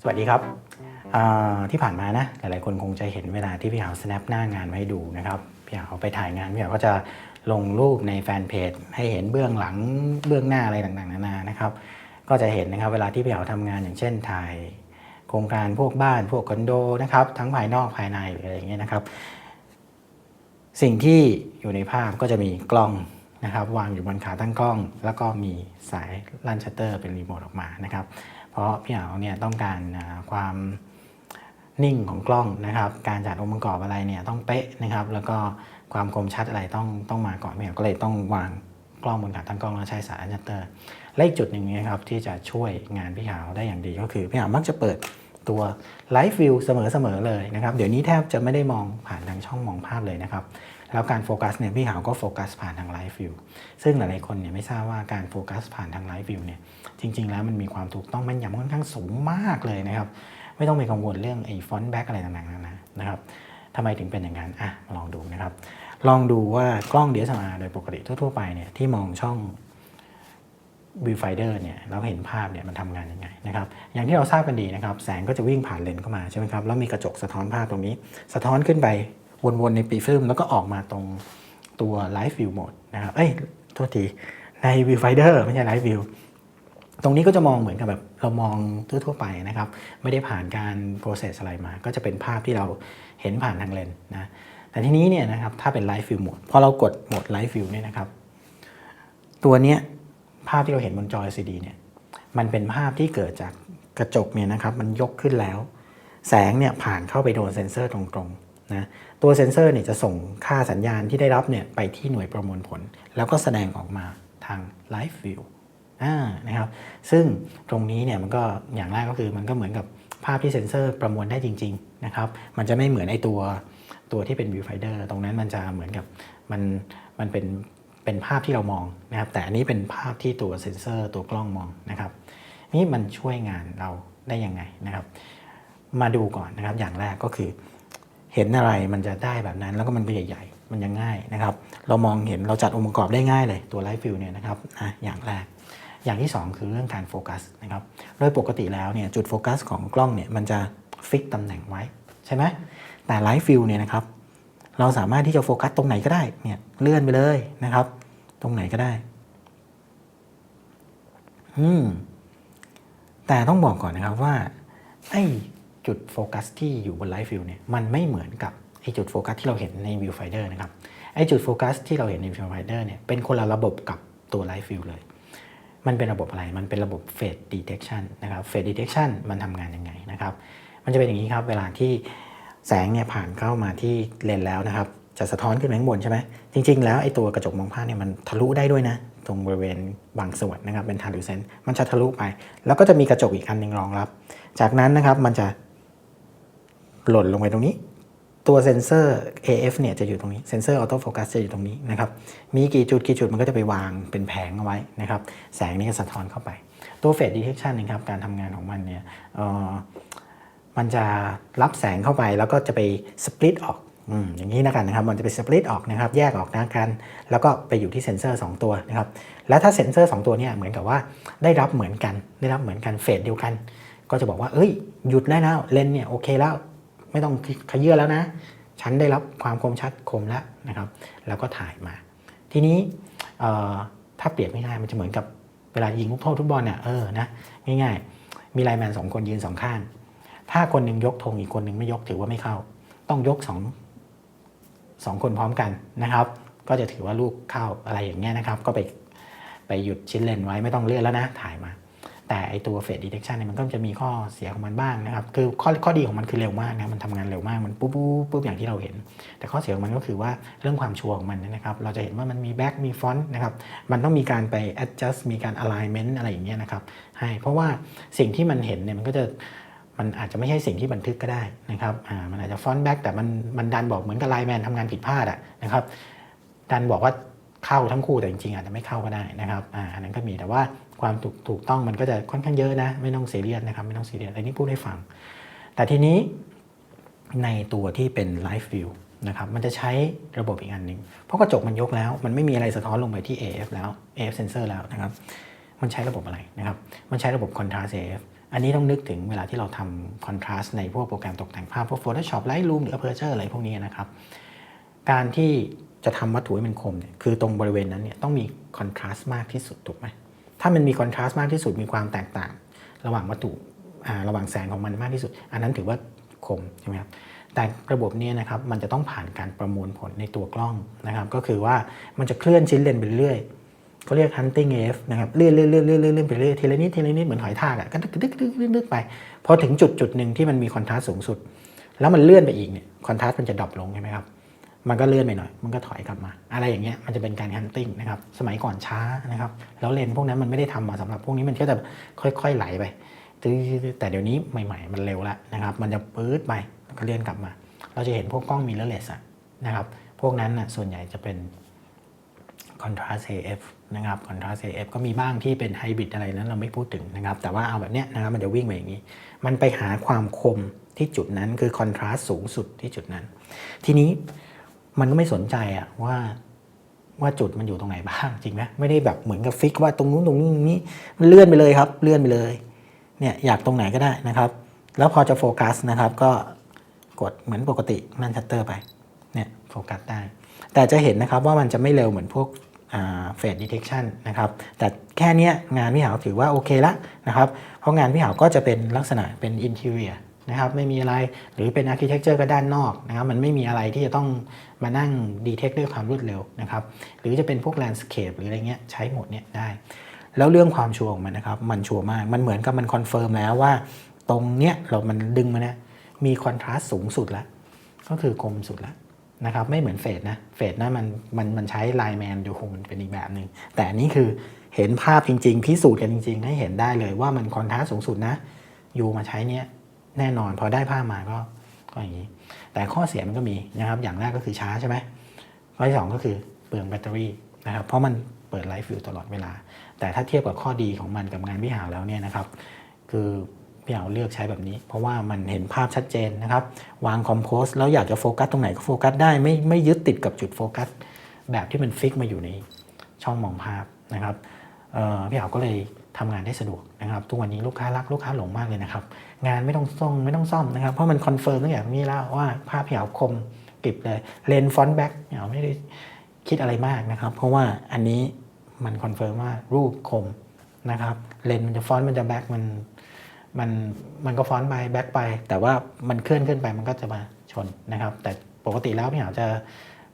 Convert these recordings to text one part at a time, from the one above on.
สวัสดีครับที่ผ่านมานะหลายๆคนคงจะเห็นเวลาที่พี่หาว snap หน้างานมาให้ดูนะครับพี่หาวไปถ่ายงานพี่หาวก็จะลงรูปในแฟนเพจให้เห็นเบื้องหลังเบื้องหน้าอะไรต่างๆนานานะครับ ก็จะเห็นนะครับเวลาที่พี่หาวทำงานอย่างเช่นถ่ายโครงการพวกบ้านพวกคอนโดนะครับทั้งภายนอกภายในหรืออะไรอย่างเงี้ยนะครับ สิ่งที่อยู่ในภาพก็จะมีกล้องนะครับวางอยู่บนขาตั้งกล้อง แล้วก็มีสายลั่นชัตเตอร์เป็นรีโมทออกมานะครับ เพราะพี่เหาเนี่ยต้องการความนิ่งของกล้องนะครับ การจัดองค์ประกอบอะไรเนี่ยต้องเป๊ะนะครับ แล้วก็ความคมชัดอะไรต้องต้องมาก่อนพี่เหาก็เลยต้องวางกล้องบนขาตั้งกล้องแล้วใช้สายลั่นเตอร์และอีกจุดหนึ่งนะครับที่จะช่วยงานพี่เหาได้อย่างดีก็คือพี่เหามักจะเปิดตัว Live View เสมอๆเลยนะครับ เดี๋ยวนี้แทบจะไม่ได้มองผ่านทางช่องมองภาพเลยนะครับ แล้วการโฟกัสเนี่ยพี่หาวก็โฟกัสผ่านทางไลฟ์วิวซึ่งหลายๆคนเนี่ยไม่ทราบว่าการโฟกัสผ่านทางไลฟ์วิวเนี่ยจริง ๆ แล้วมันมีความถูกต้องแม่นยำค่อนข้างสูงมากเลยนะครับไม่ต้องไปกังวลเรื่องไอ้ฟอนต์แบ็กอะไรต่างๆนานะครับทำไมถึงเป็นอย่างนั้นอะมาลองดูนะครับ ลองดูว่ากล้อง DSLR โดยปกติทั่วๆไปเนี่ยที่มองช่อง viewfinder เนี่ยเราเห็นภาพเนี่ยมันทำงานยังไงนะครับอย่างที่เราทราบกันดีนะครับ แสงก็จะวิ่งผ่านเลนส์เข้ามาใช่ไหมครับแล้วมีกระจกสะท้อนภาพตรงนี้ สะท้อนขึ้นไป วนๆในปีฟิล์มแล้วก็ออกมาตรงตัว Live View Mode นะครับ เอ้ยโทษที ใน viewfinder ไม่ใช่ Live View ตรงนี้ก็จะมองเหมือนกับแบบเรามองทั่วๆไปนะครับ ไม่ได้ผ่านการ process อะไรมา ก็จะเป็นภาพที่เราเห็นผ่านทางเลนนะ แต่ทีนี้เนี่ยนะครับ ถ้าเป็น Live View Mode พอเรากดโหมด Live View เนี่ยนะครับ ตัวเนี้ยภาพที่เราเห็นบนจอ LCD เนี่ยมันเป็นภาพที่เกิดจากกระจกเนี่ยนะครับ มันยกขึ้นแล้ว แสงเนี่ยผ่านเข้าไปโดนเซ็นเซอร์ตรงๆ นะตัวเซ็นเซอร์เนี่ยจะส่งค่าสัญญาณที่ได้รับเนี่ยไปที่หน่วยประมวลผล แล้วก็แสดงออกมาทาง Live View อ่านะครับซึ่งตรงนี้เนี่ยมันก็อย่างแรกก็คือมันก็เหมือนกับภาพที่เซ็นเซอร์ประมวลได้จริงๆนะครับมันจะไม่เหมือนไอตัวตัวที่เป็น viewfinder ตรงนั้นมันจะเหมือนกับมันมันเป็นเป็นภาพที่เรามองนะครับแต่อันนี้เป็นภาพที่ตัวเซ็นเซอร์ตัวกล้องมองนะครับนี่มันช่วยงานเราได้ยังไงนะครับ มาดูก่อนนะครับอย่างแรกก็คือ เห็นอะไรมันจะได้แบบนั้น แล้วก็มันก็ใหญ่ ๆ มันยังง่ายนะครับ เรามองเห็นเราจัดองค์ประกอบได้ง่ายเลยตัวไลฟ์ฟิลเนี่ยนะครับนะอย่างแรก อย่างที่ 2 คือเรื่องการโฟกัสนะครับโดยปกติแล้วเนี่ยจุดโฟกัสของกล้องเนี่ยมันจะฟิกตำแหน่งไว้ใช่ไหมแต่ไลฟ์ฟิลเนี่ยนะครับเราสามารถที่จะโฟกัสตรงไหนก็ได้เนี่ยเลื่อนไปเลยนะครับ ตรงไหนก็ได้อืมแต่ต้องบอกก่อนนะครับว่าไอ้ จุดโฟกัสที่อยู่บนไลฟ์ฟิลเนี่ยมันไม่เหมือนกับไอจุดโฟกัสที่เราเห็นใน Viewfinder นะครับไอจุดโฟกัสที่เราเห็นใน Viewfinder เนี่ยเป็นคนละระบบกับตัวไลฟ์ฟิลเลย มันเป็นระบบอะไร มันเป็นระบบ Phase Detection นะครับ Phase Detection มันทำงานยังไงนะครับ มันจะเป็นอย่างนี้ครับ เวลาที่แสงเนี่ยผ่านเข้ามาที่เลนแล้วนะครับ จะสะท้อนขึ้นไปข้างบนใช่ไหมจริง ๆ แล้วไอตัวกระจกมองภาพเนี่ยมันทะลุได้ด้วยนะตรงบริเวณบางส่วนนะครับเป็น translucent มันจะทะลุไป แล้วก็จะมีกระจกอีกอันหนึ่งรองรับ จากนั้นนะครับมันจะ หล่นลงไปตรงนี้ ตัวเซนเซอร์ AF เนี่ยจะอยู่ตรงนี้ เซนเซอร์ออโต้โฟกัสจะอยู่ตรงนี้นะครับ มีกี่จุดกี่จุดมันก็จะไปวางเป็นแผงเอาไว้นะครับ แสงนี่ก็สะท้อนเข้าไป ตัวเฟสดีเทคชันนะครับ การทำงานของมันเนี่ยมันจะรับแสงเข้าไปแล้วก็จะไปสปลิตออกอย่างนี้นะกันนะครับ มันจะไปสปลิตออกนะครับ แยกออกนะกัน แล้วก็ไปอยู่ที่เซนเซอร์ 2 ตัวนะครับ แล้วถ้าเซนเซอร์ 2 ตัวเนี่ยเหมือนกับว่าได้รับเหมือนกัน ได้รับเหมือนกันเฟสเดียวกัน ก็จะบอกว่า เอ้ย หยุดได้แล้ว เลนเนี่ยโอเคแล้ว ไม่ต้องขยื่นแล้วนะ ฉันได้รับความคมชัดคมแล้วนะครับ แล้วก็ถ่ายมา ทีนี้ถ้าเปรียบง่ายๆมันจะเหมือนกับเวลายิงลูกโทษฟุตบอลเนี่ยเออนะง่ายๆ มีไลน์แมนสองคนยืนสองข้าง ถ้าคนหนึ่งยกธงอีกคนหนึ่งไม่ยกถือว่าไม่เข้า ต้องยกสองสองคนพร้อมกันนะครับ ก็จะถือว่าลูกเข้าอะไรอย่างเงี้ยนะครับ ก็ไปไปหยุดชิ้นเลนไว้ไม่ต้องเลื่อนแล้วนะถ่ายมา แต่ไอตัวเฟสดีเทคชันเนี่ยมันก็จะมีข้อเสียของมันบ้างนะครับ คือข้อข้อดีของมันคือเร็วมากนะ มันทำงานเร็วมาก มันปุ๊บปุ๊บปุ๊บอย่างที่เราเห็น แต่ข้อเสียของมันก็คือว่าเรื่องความชัวร์ของมันนะครับ เราจะเห็นว่ามันมีแบ็กมีฟอนต์นะครับ มันต้องมีการไป adjust มีการ alignment อะไรอย่างเงี้ยนะครับ ให้ เพราะว่าสิ่งที่มันเห็นเนี่ยมันก็จะมันอาจจะไม่ใช่สิ่งที่บันทึกก็ได้นะครับ อ่า มันอาจจะฟอนต์แบ็กแต่มันมันดันบอกเหมือนกับไลน์แมนทำงานผิดพลาดอะนะครับ ดันบอกว่าเข้าทั้งคู่แต่จริงๆอาจจะไม่เข้าก็ได้นะครับ อ่า อันนั้นก็มีแต่ว่า ความถูกถูกต้องมันก็จะค่อนข้างเยอะนะไม่ต้องเสียเรียสนะครับไม่ต้องเสียเรียสอันนี้พูดให้ฟัง แต่ทีนี้ในตัวที่เป็น Live View นะครับมันจะใช้ระบบอีกอันหนึ่งเพราะกระจกมันยกแล้ว มันไม่มีอะไรสะท้อนลงไปที่ AF แล้ว AF sensor แล้วนะครับมันใช้ระบบอะไรนะครับมันใช้ระบบ contrast AF อันนี้ต้องนึกถึงเวลาที่เราทำคอนทราสต์ในพวกโปรแกรมตกแต่งภาพพวก Photoshop Lightroom หรือ Aperture อะไรพวกนี้นะครับการที่จะทำวัตถุให้มันคมเนี่ยคือตรงบริเวณนั้นเนี่ยต้องมีคอนทราสต์มากที่สุดถูกไหม ถ้ามันมีคอนทราสต์มากที่สุดมีความแตกต่าง ระหว่างวัตถุระหว่างแสงของมันมากที่สุด อันนั้นถือว่าคมใช่ไหมครับแต่ระบบนี้นะครับมันจะต้องผ่านการประมวลผลในตัวกล้องนะครับก็คือว่ามันจะเคลื่อนชิ้นเลนไปเรื่อยเขาเรียก hunting AF นะครับเลื่อนเลื่อนเลื่อนเลื่อนเลื่อนไปเรื่อยทีละนิดทีละนิดเหมือนหอยทากอะก็ดึกดึกดึกดึกดึกไปพอถึงจุดจุดหนึ่งที่มันมีคอนทราสต์สูงสุด แล้วมันเลื่อนไปอีกเนี่ยคอนทราสต์มันจะดรอปลงใช่ไหมครับ มันก็เลื่อนไปหน่อย มันก็ถอยกลับมา อะไรอย่างเงี้ยมันจะเป็นการฮันติ้งนะครับสมัยก่อนช้านะครับแล้วเลนพวกนั้นมันไม่ได้ทำมาสำหรับพวกนี้มันก็จะค่อยๆไหลไปแต่เดี๋ยวนี้ใหม่ๆ มันเร็วแล้วนะครับ มันจะปื๊ดไปก็เลื่อนกลับมา เราจะเห็นพวกกล้องมิเรอร์เลสนะครับพวกนั้นน่ะส่วนใหญ่จะเป็น contrast AF นะครับ contrast AF ก็มีบ้างที่เป็นไฮบริดอะไรนั้นเราไม่พูดถึงนะครับ แต่ว่าเอาแบบเนี้ยนะครับมันจะวิ่งไปอย่างนี้ มันไปหาความคมที่จุดนั้นคือ contrast สูงสุดที่จุดนั้น ทีนี้ มันก็ไม่สนใจอะว่าว่าจุดมันอยู่ตรงไหนบ้างจริงไหมไม่ได้แบบเหมือนกับฟิกว่าตรงนู้นตรงนี้ตรงนี้มันเลื่อนไปเลยครับ เลื่อนไปเลยเนี่ยอยากตรงไหนก็ได้นะครับ แล้วพอจะโฟกัสนะครับ ก็กดเหมือนปกตินั่นชัตเตอร์ไปเนี่ยโฟกัสได้ แต่จะเห็นนะครับว่ามันจะไม่เร็วเหมือนพวกเฟสดิเทคชันนะครับ แต่แค่นี้งานพี่หาวถือว่าโอเคละนะครับ เพราะงานพี่หาวก็จะเป็นลักษณะเป็นอินเท i รีย นะครับไม่มีอะไรหรือเป็นอาร์เคเต็กเจอร์ก็ด้านนอกนะครับมันไม่มีอะไรที่จะต้องมานั่งดีเทคด้วยความรวดเร็วนะครับหรือจะเป็นพวกแลนด์สเคปหรืออะไรเงี้ยใช้หมดเนี่ยได้ แล้วเรื่องความชัวร์ของมันนะครับมันชัวร์มากมันเหมือนกับมันคอนเฟิร์มแล้วว่า ตรงเนี้ยเรามันดึงมาเนี่ยมีคอนทราสต์สูงสุดแล้วก็คือคมสุดแล้วนะครับไม่เหมือนเฟดนะเฟดนะมันมันมันใช้ไลน์แมนดูคงมันเป็นอีกแบบหนึ่งแต่อันนี้คือเห็นภาพจริง ๆ พิสูจน์กันจริง ๆ ให้เห็นได้เลยว่ามันคอนทราสต์สูงสุดนะอยู่มาใช้เนี้ย แน่นอนพอได้ภามาก็ก็อย่างนี้ แต่ข้อเสียมันก็มีนะครับ อย่างแรกก็คือช้าใช่ไหมข้อที่สองก็คือเปลืองแบตเตอรี่นะครับ เพราะมันเปิดไลฟ์อยู่ตลอดเวลา แต่ถ้าเทียบกับข้อดีของมันกับงานวิหารแล้วเนี่ยนะครับ คือพี่เอาเลือกใช้แบบนี้ เพราะว่ามันเห็นภาพชัดเจนนะครับ วางคอมโพสแล้วอยากจะโฟกัสตรงไหนก็โฟกัสได้ไม่ไม่ยึดติดกับจุดโฟกัส แบบที่มันฟิกมาอยู่ในช่องมองภาพนะครับ พี่เอาก็เลยทำงานได้สะดวกนะครับ ทุกวันนี้ลูกค้ารักลูกค้าหลงมากเลยนะครับ งานไม่ต้องซ่อมไม่ต้องซ่อมนะครับ เพราะมันคอนเฟิร์มตั้งแต่นี้แล้วว่าภาพพี่เอาคมกริบเลยเลนฟอนต์แบ็กพี่เอาไม่ได้คิดอะไรมากนะครับ เพราะว่าอันนี้มันคอนเฟิร์มว่ารูปคมนะครับเลนมันจะฟอนต์มันจะแบ็กมันมันมันก็ฟอนต์ไปแบ็กไป แต่ว่ามันเคลื่อนขึ้นไปมันก็จะมาชนนะครับ แต่ปกติแล้วพี่หาวจะ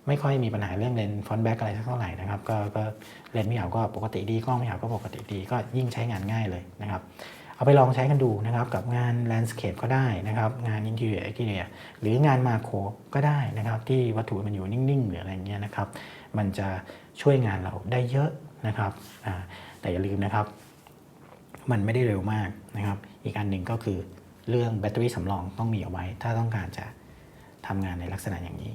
ไม่ค่อยมีปัญหาเรื่องเลนฟอนต์แบ็กอะไรสักเท่าไหร่นะครับก็ก็เลนพี่หาวก็ปกติดีกล้องพี่หาวก็ปกติดีก็ยิ่งใช้งานง่ายเลยนะครับเอาไปลองใช้กันดูนะครับกับงานแลนด์สเคปก็ได้นะครับงานอินเท i ร์เอ็กเรียหรืองานมาโครก็ได้นะครับที่วัตถุมันอยู่นิ่งๆหรืออะไรเงี้ยนะครับมันจะช่วยงานเราได้เยอะนะครับแต่อย่าลืมนะครับ มันไม่ได้เร็วมากนะครับ อีกอันหนึ่งก็คือเรื่องแบตเตอรี่สำรองต้องมีเอาไว้ ถ้าต้องการจะทำงานในลักษณะอย่างนี้